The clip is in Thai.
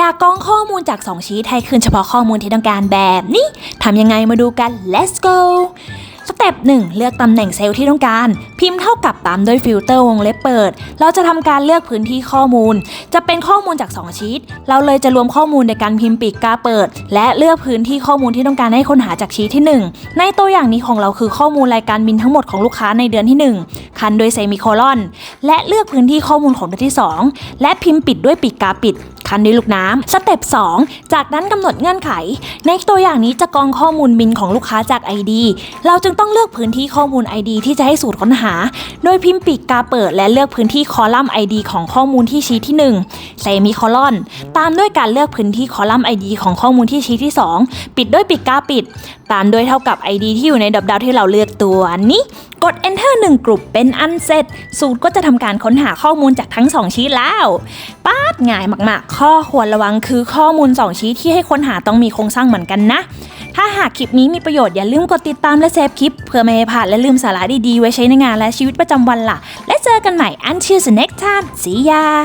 อยากกรองข้อมูลจาก 2 ชีตให้คืนเฉพาะข้อมูลที่ต้องการแบบนี้ทำยังไงมาดูกัน let's go สเต็ป1เลือกตำแหน่งเซลล์ที่ต้องการ พิมพ์เท่ากับตามด้วยฟิลเตอร์วงเล็บเปิด เราจะทำการเลือกพื้นที่ข้อมูล จะเป็นข้อมูลจาก 2 ชีตเราเลยจะรวมข้อมูลในการพิมพ์ปีกกาเปิด และเลือกพื้นที่ข้อมูลที่ต้องการให้ค้นหาจากชีตที่ 1 ในตัวอย่างนี้ของเราคือข้อมูลรายการบินทั้งหมดของลูกค้าในเดือนที่ 1 คันโดยเซมิโคลอน และเลือกพื้นที่ข้อมูลของเดือนที่ 2 และพิมพ์ปิดด้วยปีกกาปิด คันด้วยลูกน้ำสเต็ป2จากนั้นกำหนดเงื่อนไข ในตัวอย่างนี้จะกรองข้อมูลบินของลูกค้าจาก ID เราจึงต้องเลือกพื้นที่ข้อมูล ID ที่จะให้สูตรค้นหา โดยพิมพ์ปีกกาเปิดและเลือกพื้นที่คอลัมน์ ID ของข้อมูลที่ชี้ที่1เซมิโคลอน ตามด้วยการเลือกพื้นที่คอลัมน์ ID ของข้อมูลที่ชี้ที่ 2 ปิดด้วยปีกกาปิด ตามด้วยเท่ากับ ID ที่อยู่ในดอกดาวที่เราเลือกตัวนี้ กด enter 1 กลุ่มเป็นอันเสร็จ สูตรก็จะทำการค้นหาข้อมูลจากทั้ง 2 ชี้แล้วป้าดง่ายมาก ๆ ข้อควรระวังคือข้อมูล 2 ชี้ที่ให้ค้นหาต้องมีโครงสร้างเหมือนกันนะ ถ้าหากคลิปนี้มีประโยชน์อย่าลืมกดติดตามและเซฟคลิป เพื่อไม่ให้พลาดและลืมสาระดี ๆ ไว้ใช้ในงานและชีวิตประจำวันล่ะ และเจอกันใหม่ until the next time see ya